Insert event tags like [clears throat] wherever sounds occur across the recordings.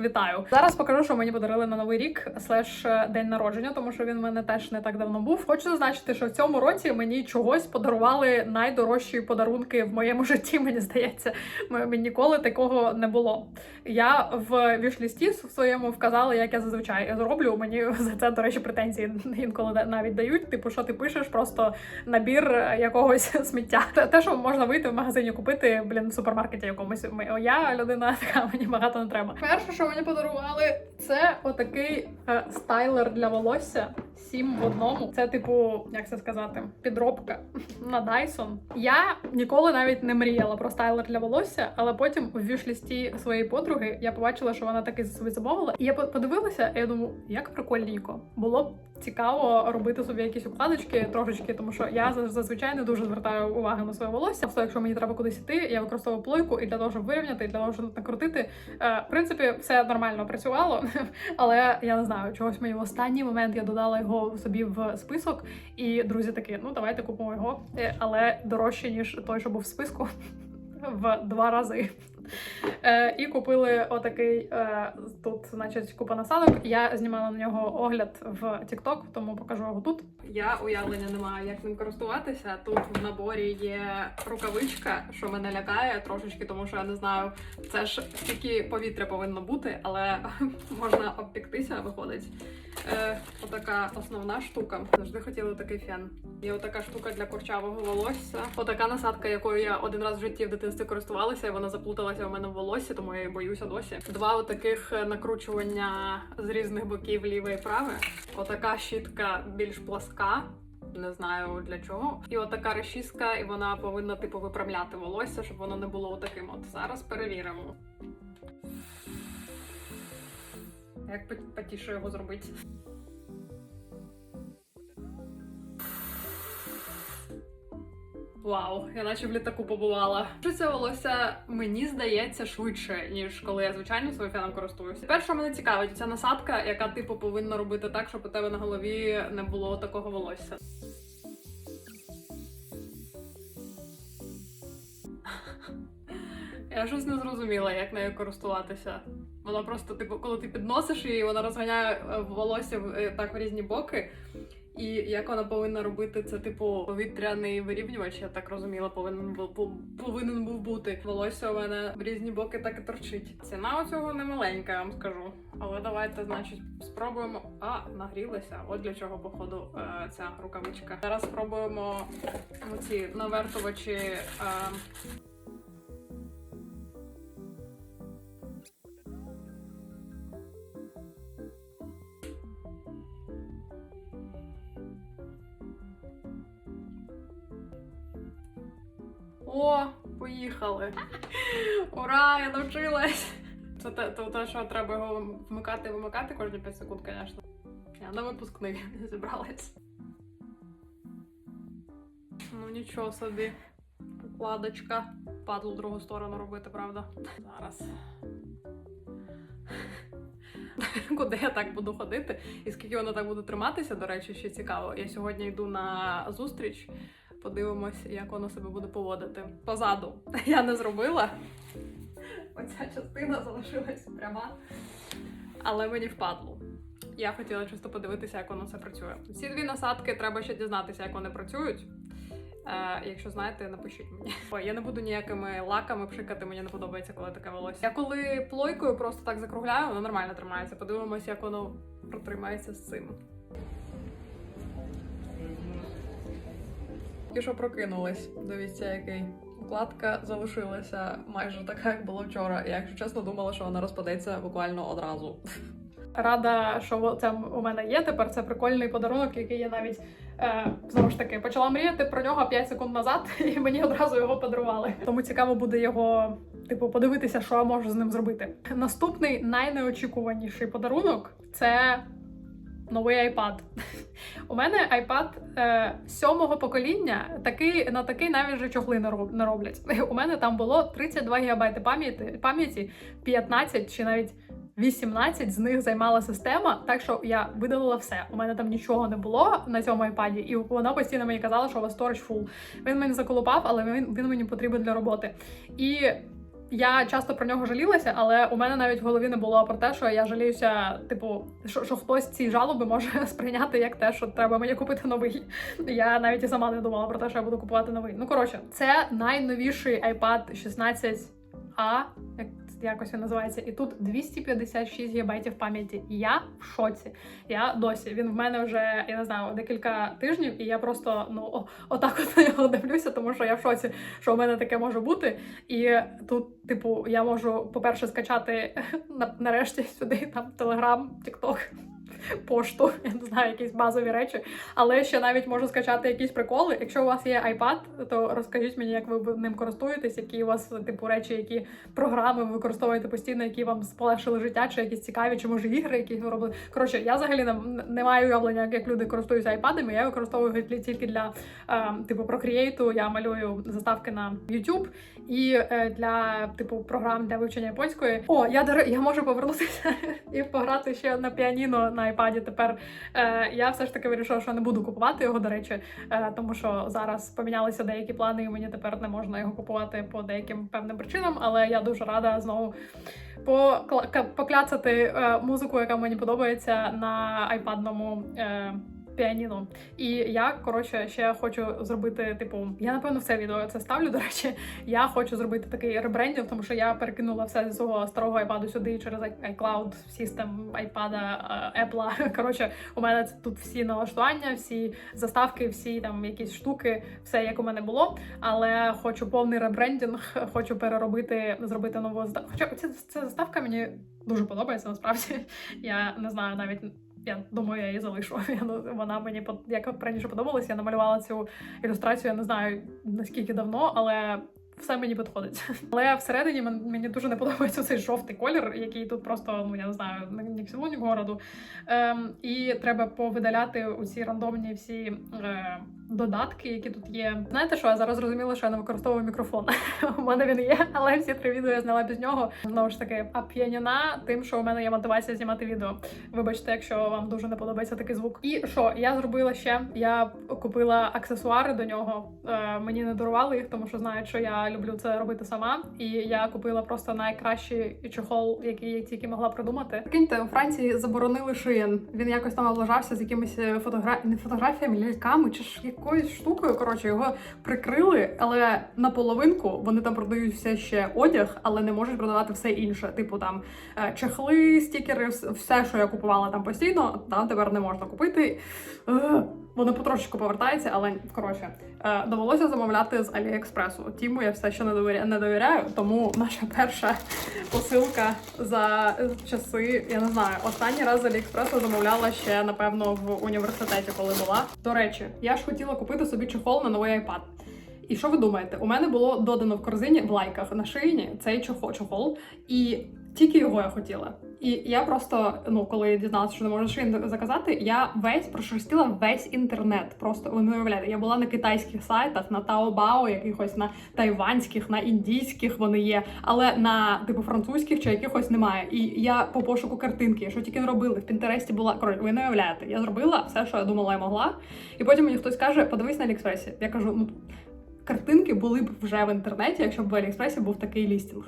Вітаю! Зараз покажу, що мені подарили на новий рік слеш е, день народження, тому що він в мене теж не так давно був. Хочу зазначити, що в цьому році мені чогось подарували найдорожчі подарунки в моєму [laughs] житті. Мені здається, мені ніколи такого не було. Я в вішлісті в своєму вказала, як я зазвичай роблю. Мені [laughs] за це, до речі, претензії [laughs] інколи навіть дають. Типу, що ти пишеш, просто набір е, якогось сміття. Те- що можна вийти в магазині купити, блін, в супермаркеті якомусь. Я людина така, мені багато не треба. Перше, що мені подарували, це отакий е, стайлер для волосся. Сім в одному. Це, типу, як це сказати, підробка на Dyson. Я ніколи навіть не мріяла про стайлер для волосся, але потім в вішлісті своєї подруги я побачила, що вона таки собі замовила. І я по- подивилася, і я думаю, як прикольненько. Було б цікаво робити собі якісь укладочки трошечки, тому що я зазвичай не дуже звертаю увагу на своє волосся. Просто якщо мені треба кудись іти, я використовую плойку і для того, щоб вирівняти, і для того, щоб накрутити. Е, в принципі, все нормально працювало, [laughs] але я не знаю, чогось мені в останній момент я додала його собі в список. І друзі такі, ну давайте купимо його, Е, але дорожче ніж той, що був в списку. [laughs] В два рази. Е, і купили отакий е, тут, значить, купа насадок. Я знімала на нього огляд в TikTok, тому покажу його тут. Я уявлення не маю, як ним користуватися. Тут в наборі є рукавичка, що мене лякає трошечки, тому що я не знаю, це ж тільки повітря повинно бути, але [laughs] можна обпіктися, виходить. Е, отака основна штука. Завжди хотіла такий фен. Є отака штука для курчавого волосся. Отака насадка, якою я один раз в житті в дитинстві користувалася, і вона заплуталася у мене в волосі, тому я її боюся досі. Два отаких е, накручування з різних боків ліве і праве. Отака щітка більш пласка. Не знаю для чого. І отака решіска, і вона повинна типу виправляти волосся, щоб воно не було таким. От зараз перевіримо. Як потіше його зробити? Вау, я наче в літаку побувала. Що це волосся мені здається швидше, ніж коли я звичайно своїм феном користуюся. Перше мене цікавить ця насадка, яка типу повинна робити так, щоб у тебе на голові не було такого волосся. Я щось не зрозуміла, як нею користуватися. Вона просто, типу, коли ти підносиш її, вона розганяє е, волосся е, так в різні боки. І як вона повинна робити це, типу, повітряний вирівнювач, я так розуміла, повинен був пов- повинен був бути. Волосся у мене в різні боки так і торчить. Ціна у цього не маленька, я вам скажу. Але давайте, значить, спробуємо. А, нагрілася. От для чого, походу, е, ця рукавичка. Зараз спробуємо оці навертувачі. О, поїхали. Ура, я навчилась. Це те, то, те, що треба його вмикати і вимикати кожні 5 секунд, звісно. Я на випускний [laughs] зібралась. Ну нічого собі. Укладочка. Падлу в другу сторону робити, правда? Зараз. [laughs] Куди я так буду ходити? І скільки воно так буде триматися, до речі, ще цікаво. Я сьогодні йду на зустріч. Подивимось, як воно себе буде поводити. Позаду [laughs] я не зробила. Оця частина залишилась пряма. Але мені впадло. Я хотіла чисто подивитися, як воно все працює. Ці дві насадки треба ще дізнатися, як вони працюють. Е, якщо знаєте, напишіть мені. Ой, я не буду ніякими лаками пшикати, мені не подобається, коли таке волосся. Я коли плойкою просто так закругляю, воно нормально тримається. Подивимося, як воно протримається з цим. Тільки що прокинулась. Дивіться, який. Укладка залишилася майже така, як було вчора. Я, якщо чесно, думала, що вона розпадеться буквально одразу. Рада, що це у мене є. Тепер це прикольний подарунок, який я навіть е, знову ж таки почала мріяти про нього 5 секунд назад, [laughs] і мені одразу його подарували. Тому цікаво буде його, типу, подивитися, що я можу з ним зробити. Наступний найнеочікуваніший подарунок це новий iPad. [laughs] У мене iPad е, сьомого покоління, такий, на такий навіть же чохли не роб- не роблять. [laughs] У мене там було 32 ГБ пам'яті, пам'яті 15 чи навіть 18 з них займала система, так що я видалила все. У мене там нічого не було на цьому iPad, і вона постійно мені казала, що у вас storage full. Він мені заколупав, але він, він мені потрібен для роботи. І Я часто про нього жалілася, але у мене навіть в голові не було про те, що я жаліюся, типу, що, що хтось ці жалоби може [laughs] сприйняти як те, що треба мені купити новий. Я навіть і сама не думала про те, що я буду купувати новий. Ну коротше, це найновіший iPad 16 a якось він називається, і тут 256 гігабайтів пам'яті. Я в шоці. Я досі. Він в мене вже я не знаю декілька тижнів, і я просто ну отак от на нього дивлюся, тому що я в шоці, що у мене таке може бути. І тут, типу, я можу, по-перше, скачати [laughs] нарешті сюди там Телеграм, Тікток. Пошту, [laughs] я не знаю, якісь базові речі, але ще навіть можу скачати якісь приколи. Якщо у вас є iPad, то розкажіть мені, як ви ним користуєтесь, які у вас типу речі, які програми ви використовуєте постійно, які вам сполегшили життя, чи якісь цікаві, чи може ігри, які ви робили. Коротше, я взагалі не, не маю уявлення, як люди користуються айпадами. Я використовую тільки для е, типу Procreate, Я малюю заставки на YouTube і е, для типу програм для вивчення японської. О, я я можу повернутися [laughs] і пограти ще на піаніно на айпаді. Тепер е, я все ж таки вирішила, що не буду купувати його, до речі, е, тому що зараз помінялися деякі плани, і мені тепер не можна його купувати по деяким певним причинам. Але я дуже рада знову покляцати е, музику, яка мені подобається на айпадному. Е, Піаніно. І я коротше ще хочу зробити, типу, я напевно в це відео це ставлю. До речі, я хочу зробити такий ребрендінг, тому що я перекинула все з свого старого iPad сюди через iCloud System, iPad, е, Apple. [laughs] Коротше, у мене це тут всі налаштування, всі заставки, всі там якісь штуки, все як у мене було. Але хочу повний ребрендінг, хочу переробити, зробити нову заставку. Хоча ця, ця заставка мені дуже подобається насправді. [laughs] Я не знаю навіть. Я думаю, я її залишу. [laughs] Вона мені як раніше подобалась. Я намалювала цю ілюстрацію. Я не знаю наскільки давно, але все мені підходить. [laughs] Але всередині мені дуже не подобається цей жовтий колір, який тут просто ну я не знаю ні к селу, ні в городу. Ем, і треба повидаляти усі рандомні всі е, додатки, які тут є. Знаєте, що я зараз зрозуміла, що я не використовую мікрофон. [laughs] У мене він є, але всі три відео я зняла без нього. Знову ж таки, оп'янена тим, що у мене є мотивація знімати відео. Вибачте, якщо вам дуже не подобається такий звук. І що я зробила ще? Я купила аксесуари до нього. Е, мені не дарували їх, тому що знають, що я люблю це робити сама. І я купила просто найкращий чохол, який я тільки могла придумати. Прикиньте, у Франції заборонили шиєн. Він якось там облажався з якимись фотогра... не фотографіями, ляльками чи ж якоюсь штукою. Коротше, його прикрили, але наполовинку вони там продають все ще одяг, але не можуть продавати все інше. Типу там е, чехли, стікери, все, що я купувала там постійно, там тепер не можна купити. Воно потрошечку повертається, але коротше, е, довелося замовляти з Аліекспресу. Тіму я все ще не довіряю, не довіряю, тому наша перша посилка за часи, я не знаю, останній раз Аліекспресу замовляла ще напевно в університеті, коли була. До речі, я ж хотіла купити собі чохол на новий iPad. І що ви думаєте? У мене було додано в корзині в лайках на шиїні цей чохол, чохол, і тільки його я хотіла. І я просто, ну коли дізналася, що не можу шиїн заказати, я весь прошерстила весь інтернет. Просто ви не уявляєте, я була на китайських сайтах, на Taobao, якихось на тайванських, на індійських вони є, але на типу французьких чи якихось немає. І я по пошуку картинки, що тільки не робили, в Пінтересті була коротше, ви не уявляєте. Я зробила все, що я думала, я могла. І потім мені хтось каже, подивись на Аліекспресі. Я кажу, ну картинки були б вже в інтернеті, якщо б в Аліекспресі був такий лістінг.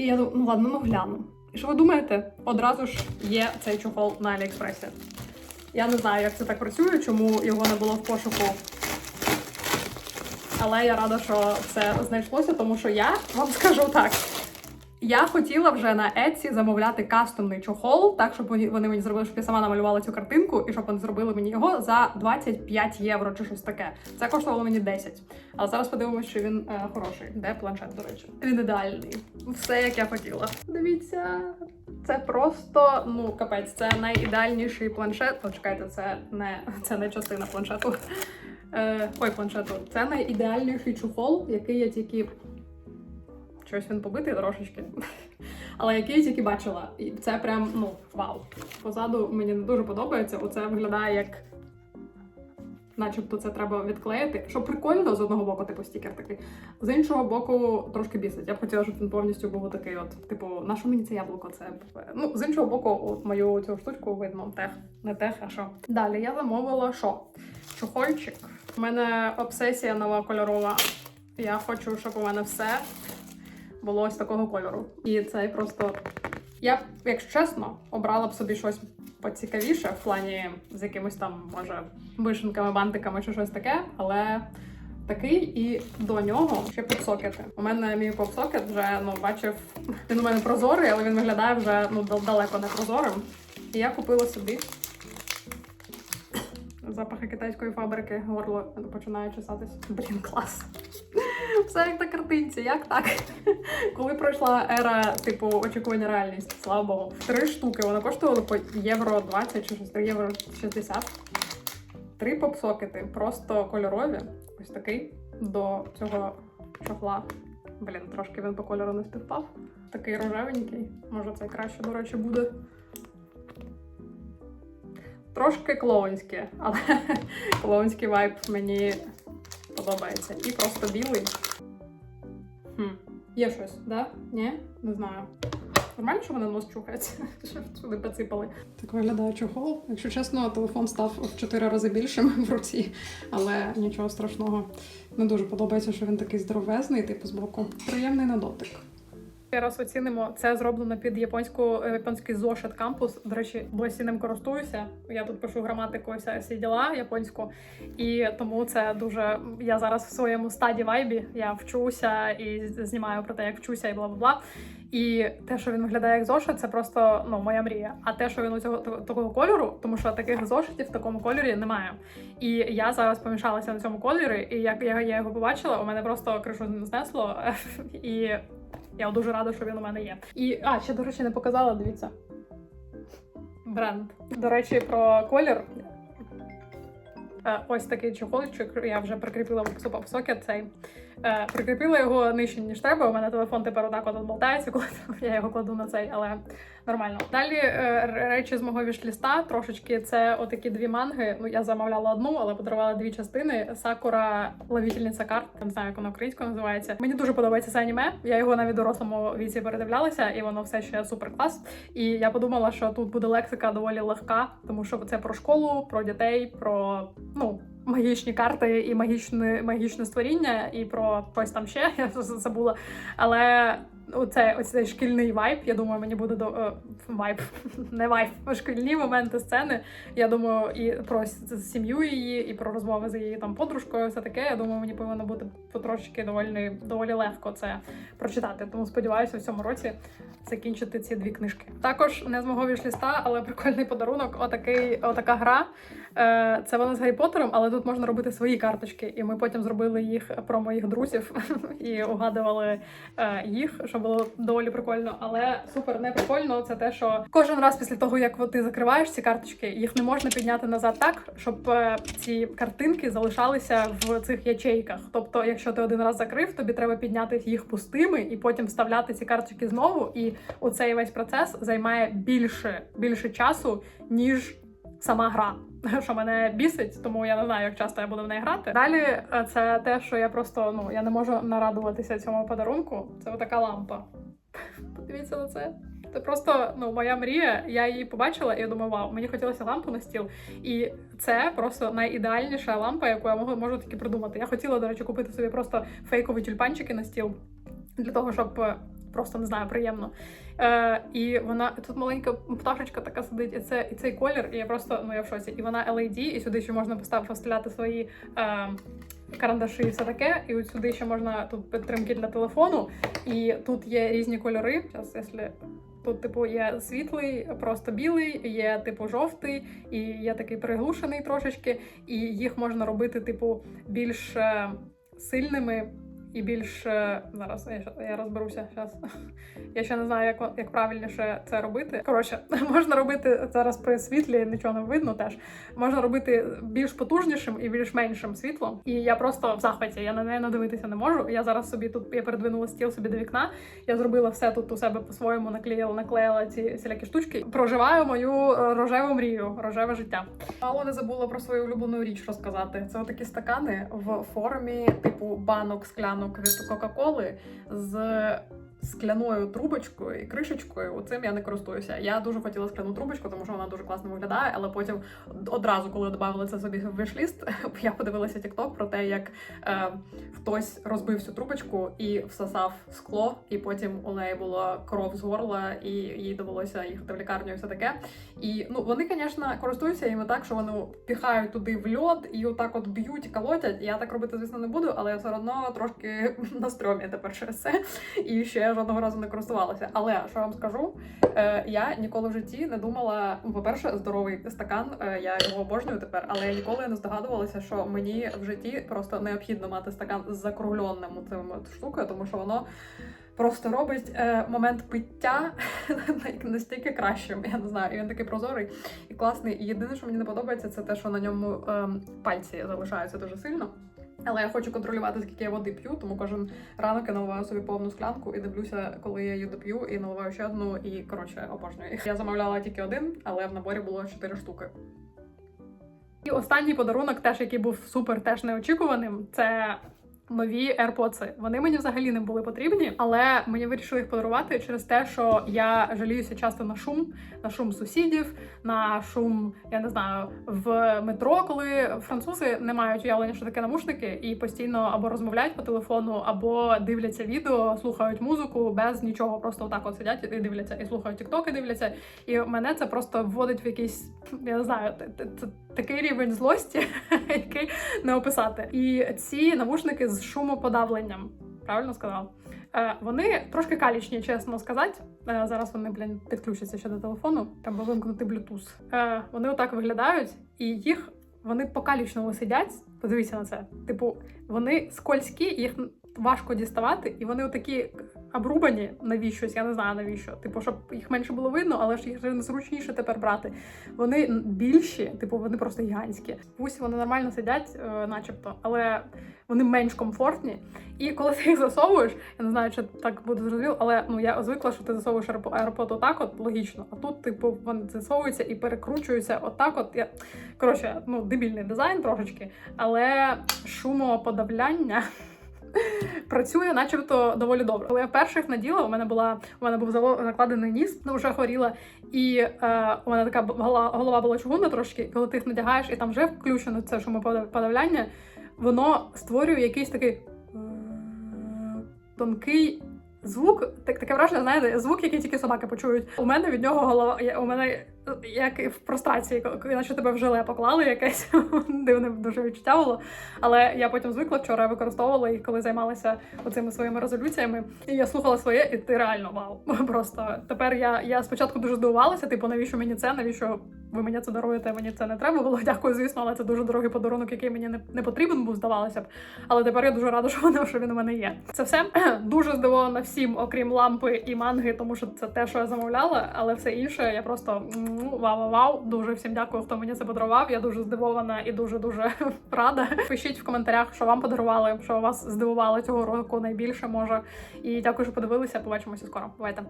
І я думаю, ну ладно, ну гляну. І що ви думаєте? Одразу ж є цей чохол на Аліекспресі. Я не знаю, як це так працює, чому його не було в пошуку. Але я рада, що це знайшлося, тому що я вам скажу так. Я хотіла вже на Etsy замовляти кастомний чохол, так щоб вони мені зробили, щоб я сама намалювала цю картинку, і щоб вони зробили мені його за 25 євро чи щось таке. Це коштувало мені 10. Але зараз подивимося, що він е, хороший. Де планшет, до речі? Він ідеальний. Все як я хотіла. Дивіться, це просто ну капець. Це найідеальніший планшет. О, чекайте, це не це не частина планшету. Е, ой, планшету. Це найідеальніший чохол, який я тільки. Щось він побитий трошечки. Але який тільки бачила. І це прям, ну, вау. Позаду мені не дуже подобається. Оце виглядає як. Начебто це треба відклеїти. Що прикольно з одного боку, типу стікер такий. З іншого боку, трошки бісить. Я б хотіла, щоб він повністю був такий, от, типу, на що мені це яблуко? Це ну з іншого боку, от мою цю штучку видно. Тех, не тех, а що. Далі я замовила що? Чохольчик. У мене обсесія нова кольорова. Я хочу, щоб у мене все було ось такого кольору. І цей просто. Я якщо чесно, обрала б собі щось поцікавіше в плані з якимось там, може, вишенками, бантиками чи щось таке, але такий і до нього ще попсокети. У мене мій попсокет вже ну бачив. Він у мене прозорий, але він виглядає вже ну далеко не прозорим. І я купила собі запахи китайської фабрики. Горло починає чесатись. Блін, клас. Все як на картинці, як так? Коли пройшла ера, типу, очікування реальність, слава Богу. Три штуки, вони коштували по євро 20 чи щось, 3 євро 60. Три попсокети, просто кольорові. Ось такий до цього чохла. Блін, трошки він по кольору не співпав. Такий рожевенький. Може, це краще, до речі, буде. Трошки клоунське, але [laughs] клоунський вайб мені подобається. І просто білий. Хм. Є щось, да? Ні? Не знаю. Нормально, що вони нос чухається, [laughs] щоб сюди поципали. Так виглядає чохол. Якщо чесно, телефон став в 4 рази більшим [laughs] в руці, але нічого страшного. Не дуже подобається, що він такий здоровезний, типу з боку. Приємний на дотик. Ще раз оцінимо. Це зроблено під японську е, японський зошит кампус. До речі, досі ним користуюся. Я тут пишу граматику, всі діла японську, і тому це дуже. Я зараз в своєму стаді вайбі. Я вчуся і знімаю про те, як вчуся, і бла бла бла. І те, що він виглядає як зошит, це просто ну моя мрія. А те, що він у цього такого кольору, тому що таких зошитів в такому кольорі немає. І я зараз помішалася на цьому кольорі, і як я його побачила, у мене просто кришу знесло. [laughs] І я дуже рада, що він у мене є. І а ще до речі, не показала. Дивіться. Бренд. До речі, про колір. Е, Ось такий чохолчик, Я вже прикріпила в сокет цей. Е, Прикріпила його нижче, ніж треба. У мене телефон тепер отак от болтається, коли я його кладу на цей, але нормально. Далі е, речі з мого вішліста трошечки це отакі дві манги. Ну я замовляла одну, але подарувала дві частини. Сакура ловітельниця карт. Не знаю, як воно українською називається. Мені дуже подобається це аніме. Я його навіть дорослому віці передивлялася, і воно все ще супер клас. І я подумала, що тут буде лексика доволі легка, тому що це про школу, про дітей, про ну. Магічні карти і магічне, магічне створіння, і про щось там ще [laughs] я забула. Але оце, оцей шкільний вайб, я думаю, мені буде до е, вайб, [laughs] не вайб, шкільні моменти сцени. Я думаю, і про сім'ю її, і про розмови з її там подружкою, все таке. Я думаю, мені повинно бути потрошки доволі, доволі легко це прочитати. Тому сподіваюся, в цьому році закінчити ці дві книжки. Також не з мого вішліста, але прикольний подарунок. Отакий, отака гра. Е, Це вона з Гаррі Поттером, але тут можна робити свої карточки. І ми потім зробили їх про моїх друзів [laughs] і угадували е, їх, що було доволі прикольно. Але супер не прикольно це те, що кожен раз після того, як ти закриваєш ці карточки, їх не можна підняти назад так, щоб е, ці картинки залишалися в цих ячейках. Тобто, якщо ти один раз закрив, тобі треба підняти їх пустими і потім вставляти ці карточки знову. І оцей весь процес займає більше, більше часу, ніж сама гра. [laughs] Що мене бісить, тому я не знаю, як часто я буду в неї грати. Далі е, це те, що я просто ну я не можу нарадуватися цьому подарунку. Це отака лампа. [laughs] Подивіться на це. Це просто ну моя мрія. Я її побачила, і я думаю, вау, мені хотілося лампу на стіл. І це просто найідеальніша лампа, яку я можу, можу таки придумати. Я хотіла, до речі, купити собі просто фейкові тюльпанчики на стіл для того, щоб е, просто не знаю, приємно. Е, і вона тут маленька пташечка така сидить, і це і цей колір, і я просто ну я в шоці. І вона LED, і сюди ще можна поставити свої. Е, Карандаші і все таке, і от сюди ще можна тут підтримки для телефону, і тут є різні кольори. Зараз, якщо тут, типу, є світлий, просто білий, є типу жовтий, і є такий приглушений трошечки, і їх можна робити, типу, більш е, сильними і більш зараз я, я розберуся. Зараз [laughs] я ще не знаю, як, як правильніше це робити. Коротше, [laughs] можна робити зараз при світлі, нічого не видно теж. Можна робити більш потужнішим і більш меншим світлом. І я просто в захваті. Я на неї надивитися не можу. Я зараз собі тут я передвинула стіл собі до вікна. Я зробила все тут у себе по-своєму, наклеїла, наклеїла ці всілякі штучки. Проживаю мою е, рожеву мрію, рожеве життя. Мало не забула про свою улюблену річ розказати. Це такі стакани в формі типу банок, склянок від Кока-Коли з скляною трубочкою і кришечкою. Оцим я не користуюся. Я дуже хотіла скляну трубочку, тому що вона дуже класно виглядає. Але потім одразу, коли додавали це собі в вишліст, [laughs] я подивилася TikTok про те, як е, хтось розбив цю трубочку і всосав скло, і потім у неї була кров з горла, і їй довелося їхати в лікарню і все таке. І ну вони, звісно, користуються їм так, що вони піхають туди в льод і отак от б'ють, колотять. Я так робити, звісно, не буду, але я все одно трошки [laughs] на стрьомі тепер через це. І ще я жодного разу не користувалася. Але що я вам скажу, е, я ніколи в житті не думала. ну, По-перше, здоровий стакан, е, я його обожнюю тепер, але я ніколи не здогадувалася, що мені в житті просто необхідно мати стакан з закругленим цим штукою, тому що воно. Просто робить е, момент пиття [laughs] настільки кращим. Я не знаю, і він такий прозорий і класний. І єдине, що мені не подобається, це те, що на ньому е, пальці залишаються дуже сильно. Але я хочу контролювати, скільки я води п'ю, тому кожен ранок я наливаю собі повну склянку і дивлюся, коли я її доп'ю, і наливаю ще одну, і коротше обожнюю їх. Я замовляла тільки один, але в наборі було чотири штуки. І останній подарунок, теж який був супер теж неочікуваним, це. Нові AirPods. Вони мені взагалі не були потрібні, але мені вирішили їх подарувати через те, що я жаліюся часто на шум, на шум сусідів, на шум, я не знаю, в метро, коли французи не мають уявлення, що таке навушники, і постійно або розмовляють по телефону, або дивляться відео, слухають музику без нічого. Просто отак от сидять і дивляться, і слухають тіктоки, дивляться. І мене це просто вводить в якийсь, я не знаю, т- такий рівень злості, [laughs] який не описати. І ці навушники з шумоподавленням. Правильно сказав? Е, вони трошки калічні, чесно сказати. Е, зараз вони, блін, підключаться ще до телефону, треба вимкнути Bluetooth. Е, вони отак виглядають, і їх вони по калічному сидять. Подивіться на це. Типу, вони скользькі, їх важко діставати, і вони отакі обрубані навіщось, я не знаю навіщо. Типу, щоб їх менше було видно, але ж їх незручніше тепер брати. Вони більші, типу, вони просто гігантські. Пусть вони нормально сидять, е, начебто, але вони менш комфортні. І коли ти їх засовуєш, я не знаю, чи так буде зрозуміло, але ну я звикла, що ти засовуєш AirPod отак, от логічно. А тут, типу, вони засовуються і перекручуються отак. От я коротше, ну дебільний дизайн трошечки, але шумоподавляння. Працює, начебто, доволі добре. Коли я перших наділа, у мене була у мене був закладений ніс, ну вже хворіла, і е, у мене така голова, була чугунна трошки. Коли ти їх надягаєш, і там вже включено це шумоподавляння, воно створює якийсь такий тонкий звук. Так, таке враження, знаєте, звук, який тільки собаки почують. У мене від нього голова. У мене як в прострації, коли наче тебе в желе поклали якесь [laughs] дивне дуже відчуття було. Але я потім звикла вчора використовувала їх, коли займалася оцими своїми резолюціями. І я слухала своє, і ти реально вау. [laughs] Просто тепер я, я спочатку дуже здивувалася, типу, навіщо мені це, навіщо ви мені це даруєте, мені це не треба було. [laughs] Дякую, звісно, але це дуже дорогий подарунок, який мені не, не потрібен був, здавалося б. Але тепер я дуже рада, що він, що він у мене є. Це все [clears throat] дуже здивована всім, окрім лампи і манги, тому що це те, що я замовляла, але все інше я просто м, вау-вау-вау. Дуже всім дякую, хто мені це подарував. Я дуже здивована і дуже дуже [laughs] рада. Пишіть в коментарях, що вам подарували, що вас здивувало цього року найбільше може. І дякую, що подивилися. Побачимося скоро. Бувайте.